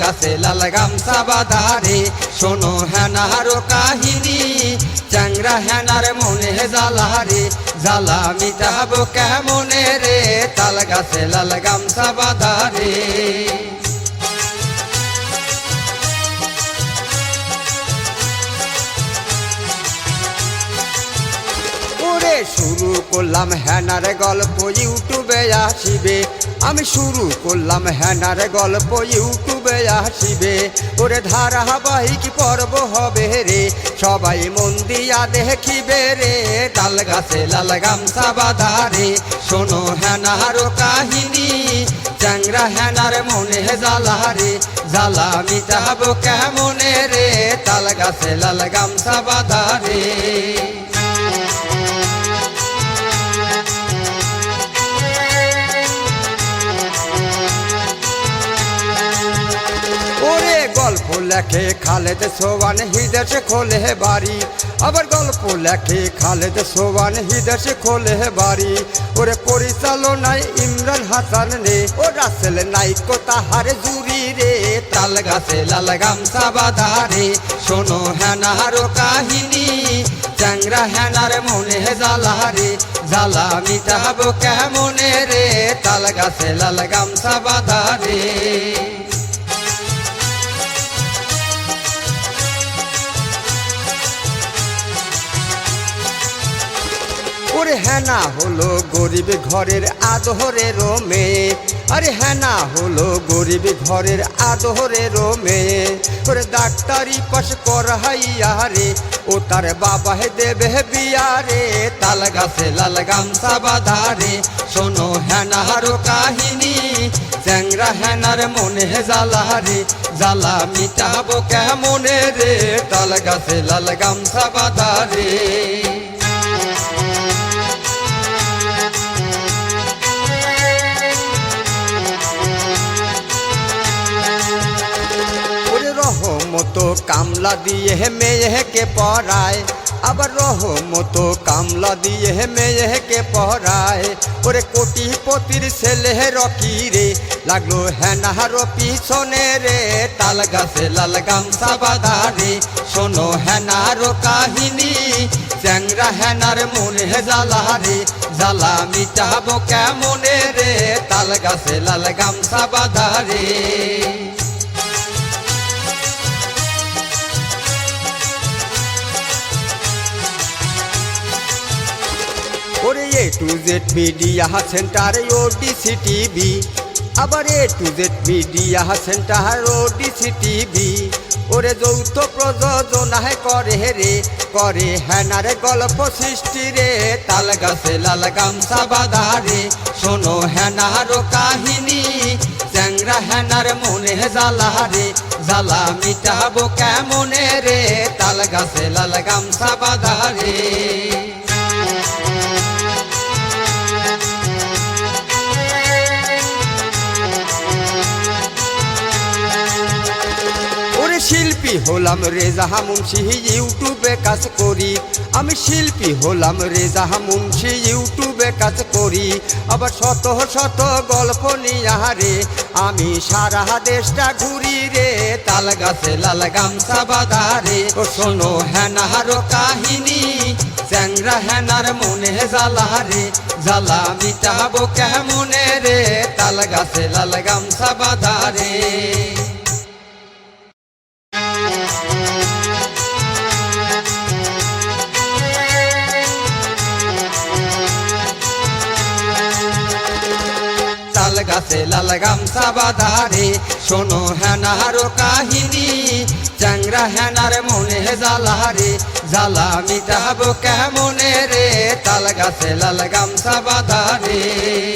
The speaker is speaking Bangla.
গাছে লাল গামছা বাধারে। শোনো হেনারো কাহিনী, চ্যাংরা হেনার মনে জালারে জ্বালা মিটাবো কেমনে রে? তাল গাছে লাল গামছা বাধারে। শুরু করলাম হ্যানার গল্প, ইউটিউবে আসিবে। আমি শুরু করলাম হ্যানার গল্প, ইউটিউবে আসিবে। ওরে ধারাবাহিক পর্ব হবে রে, সবাই মন দিয়া দেখিবে রে। তাল গাছে লাল গামছা বাধা রে, শোনো হ্যানার কাহিনী। চ্যাংরা হ্যানার মনে জ্বালা রে, জ্বালা মিটাবো কেমনে রে? তাল গাছে লাল গামছা বাধা রে। লেখে খালেদ সোবান হিদেশে খোলে বাড়ি। আবার গল্প লেখে খালেদ সোবান হিদেশে খোলে বাড়ি। ওরে পরিচালনায় ইমরান হাসান রে ও রাসেল নাইকো তাহার জুরি রে। তাল গাছে লাল গামছা বাধা রে, শোনো হেনারো কাহিনী। চ্যাংরা হেনার মনে জ্বালা রে, জ্বালা মিটাবো কেমনে রে? তাল গাছে লাল গামছা বাধা রে। ওরে হেনা হলো গরিব ঘরের আদহরের রোমে। আরে হেনা হলো গরিব ঘরের আদহরের রোমে। ওরে ডাক্তারি পাশ করাইয়া রে, ও তার বাবা হে দেবে বিয়ারে। তাল গাছে লাল গামছা বাধা রে, শোনো হেনারও কাহিনী। চ্যাংরা হেনার মনে জ্বালা রে, জ্বালা মিটাবো কেমনে রে? তাল গাছে লাল গামছা বাধা রহমত কামলা দিয়ে মেয়েকে পড়ায় আবার রহমত কামলা দিয়ে মেয়েকে পড়ায় ওরে কোটিপতির ছেলে রকি রে, লাগল হেনার পিছনে রে। তাল গাছে লাল গামছা বাধা রে, শোনো হেনার কাহিনী। চ্যাংরা হেনার মনে জ্বালা রে, জ্বালা মিটাবো কেমনে রে? তাল গাছে লাল গামছা বাধা রে। To Z media centre ODC TV আবার A to Z media centre ODC TV ওরে যৌথ প্রযোজনায় করে রে, করে হ্যানারে গল্প সৃষ্টি রে, তাল গাছে লাল গামছা বাধা রে। শোনো হ্যানারও কাহিনী, চ্যাংরা হ্যানার মনে জ্বালা রে। জ্বালা মিটাবো কেমনে রে, তাল গাছে লাল বাধা শিল্পী হলাম রেজা মুন্সি ইউটিউবে কাজ করি। আমি শিল্পী হলাম রেজা মুন্সি ইউটিউবে কাজ করি। আবার শত শত গল্প নিয়ারে আমি সারা দেশটা ঘুরি রে। তাল গাছে লাল গামছা বাধা রে। ও শোনো হেনারো কাহিনী, চ্যাংরা হেনার মনে জ্বালা রে। জ্বালা মিটাবো কেমনে রে? তাল গাছে লাল গামছা বাধা গাছে লাল গামছা বাধারে শোনো হেনারো কাহিনী, চ্যাংরা হেনার মনে জালারে জালা মিটাবো কেমনে রে? তাল গাছে লাল গামছা বাধা রে।